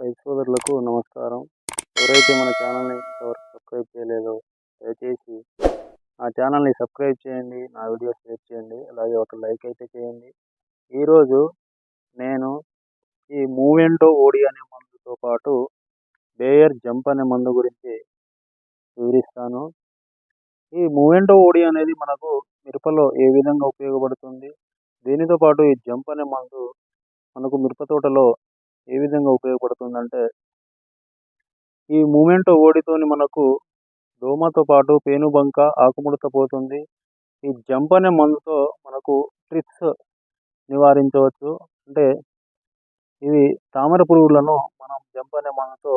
రైతు సోదరులకు నమస్కారం. ఎవరైతే మన ఛానల్ని ఇంతవరకు సబ్స్క్రైబ్ చేయలేదో దయచేసి నా ఛానల్ని సబ్స్క్రైబ్ చేయండి నా వీడియో షేర్ చేయండి అలాగే ఒక లైక్ అయితే చేయండి. ఈరోజు నేను ఈ మూవెంటో ఓడి అనే మందుతో పాటు బేయర్ జంప్ అనే మందు గురించి వివరిస్తాను. ఈ మూవెంటో ఓడి అనేది మనకు మిరపలో ఏ విధంగా ఉపయోగపడుతుంది? దీనితో పాటు ఈ జంప్ అనే మందు మనకు మిరప తోటలో ఏ విధంగా ఉపయోగపడుతుందంటే ఈ మూమెంట్ ఓడితోని మనకు దోమతో పాటు పేనుబంక ఆకుముడత పోతుంది. ఈ జంప్ అనే మందుతో మనకు ట్రిప్స్ నివారించవచ్చు. అంటే ఇవి తామర పురుగులను మనం జంప్ అనే మందుతో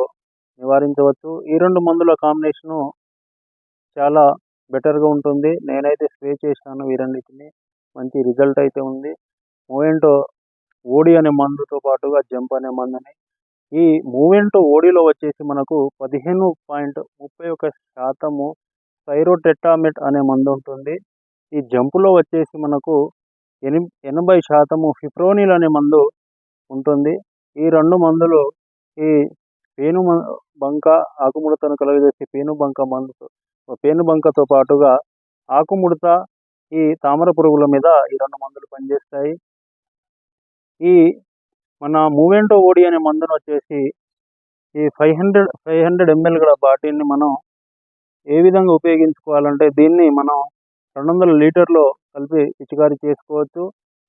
నివారించవచ్చు. ఈ రెండు మందుల కాంబినేషను చాలా బెటర్గా ఉంటుంది. నేనైతే స్ప్రే చేశాను ఈ రెండింటిని. మంచి రిజల్ట్ అయితే ఉంది. మూమెంటో ఓడి అనే మందుతో పాటుగా జంప్ అనే మందుని. ఈ మూవెంట్ ఓడిలో వచ్చేసి మనకు పదిహేను పాయింట్ ముప్పై ఒక శాతము సైరోటెట్టామెట్ అనే మందు ఉంటుంది. ఈ జంపులో వచ్చేసి మనకు ఎని ఎనభై శాతము ఫిప్రోనిల్ అనే మందు ఉంటుంది. ఈ రెండు మందులు ఈ పేను బంక ఆకుముడతను కలుగజేసే పేను బంక మందుతో పేను బంకతో పాటుగా ఆకుముడత ఈ తామర పురుగుల మీద ఈ రెండు మందులు పనిచేస్తాయి. ఈ మన మూవెంటో ఓడి అనే మందును వచ్చేసి ఈ five hundred five hundred ML గల బాటిల్ని మనం ఏ విధంగా ఉపయోగించుకోవాలంటే దీన్ని మనం రెండు వందల లీటర్లో కలిపి పిచికారీ చేసుకోవచ్చు.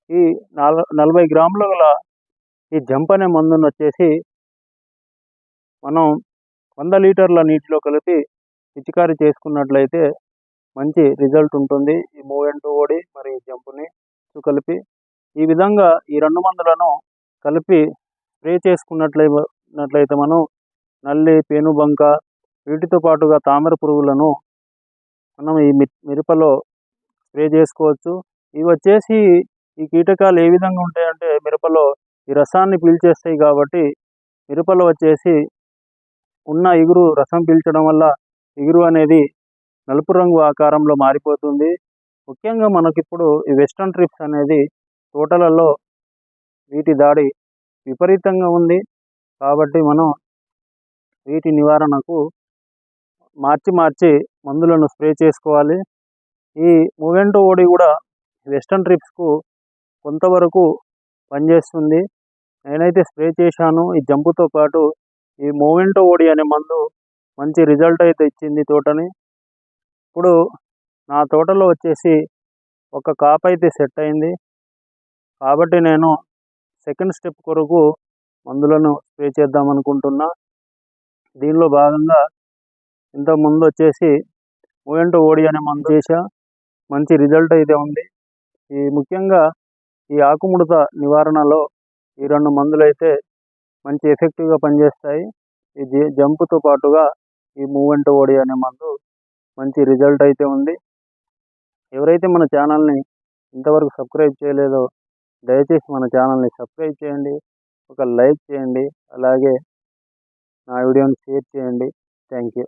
ఈ నాల నలభై గ్రాముల గల ఈ జంప్ అనే మందును వచ్చేసి మనం వంద లీటర్ల నీటిలో కలిపి పిచికారీ చేసుకున్నట్లయితే మంచి రిజల్ట్ ఉంటుంది. ఈ మూవెంటో ఓడి మరి జంపుని కలిపి ఈ విధంగా ఈ రెండు మందులను కలిపి స్ప్రే చేసుకున్నట్లయితే మనం నల్లి పేనుబంక వీటితో పాటుగా తామర పురుగులను మనం ఈ మిరపలో స్ప్రే చేసుకోవచ్చు. ఇవి వచ్చేసి ఈ కీటకాలు ఏ విధంగా ఉంటాయంటే మిరపలో ఈ రసాన్ని పీల్చేస్తాయి కాబట్టి మిరపలో వచ్చేసి ఉన్న ఇగురు రసం పీల్చడం వల్ల ఇగురు అనేది నలుపు రంగు ఆకారంలో మారిపోతుంది. ముఖ్యంగా మనకిప్పుడు ఈ వెస్టర్న్ ట్రిప్స్ అనేది తోటలలో వీటి దాడి విపరీతంగా ఉంది. కాబట్టి మనం వీటి నివారణకు మార్చి మార్చి మందులను స్ప్రే చేసుకోవాలి. ఈ మూవెంటో ఓడి కూడా వెస్టర్న్ ట్రిప్స్కు కొంతవరకు పనిచేస్తుంది. నేనైతే స్ప్రే చేశాను. ఈ జంపుతో పాటు ఈ మూవెంటో ఓడి అనే మందు మంచి రిజల్ట్ అయితే ఇచ్చింది తోటని. ఇప్పుడు నా తోటలో వచ్చేసి ఒక కాప్ అయితే సెట్ అయింది. కాబట్టి నేను సెకండ్ స్టెప్ కొరకు మందులను స్ప్రే చేద్దాం అనుకుంటున్నా. దీనిలో భాగంగా ఇంతకుముందు వచ్చేసి ఓఎంటో ఓడి అనే మందు చేసా మంచి రిజల్ట్ అయితే ఉంది. ఈ ముఖ్యంగా ఈ ఆకుముడత నివారణలో ఈ రెండు మందులు అయితే మంచి ఎఫెక్టివ్గా పనిచేస్తాయి. ఈ జంపుతో పాటుగా ఈ మూవెంట్ ఓడి అనే మందు మంచి రిజల్ట్ అయితే ఉంది. ఎవరైతే మన ఛానల్ని ఇంతవరకు సబ్స్క్రైబ్ చేయలేదో దయచేసి మన ఛానల్ని సబ్స్క్రైబ్ చేయండి ఒక లైక్ చేయండి అలాగే నా వీడియోని షేర్ చేయండి. Thank you.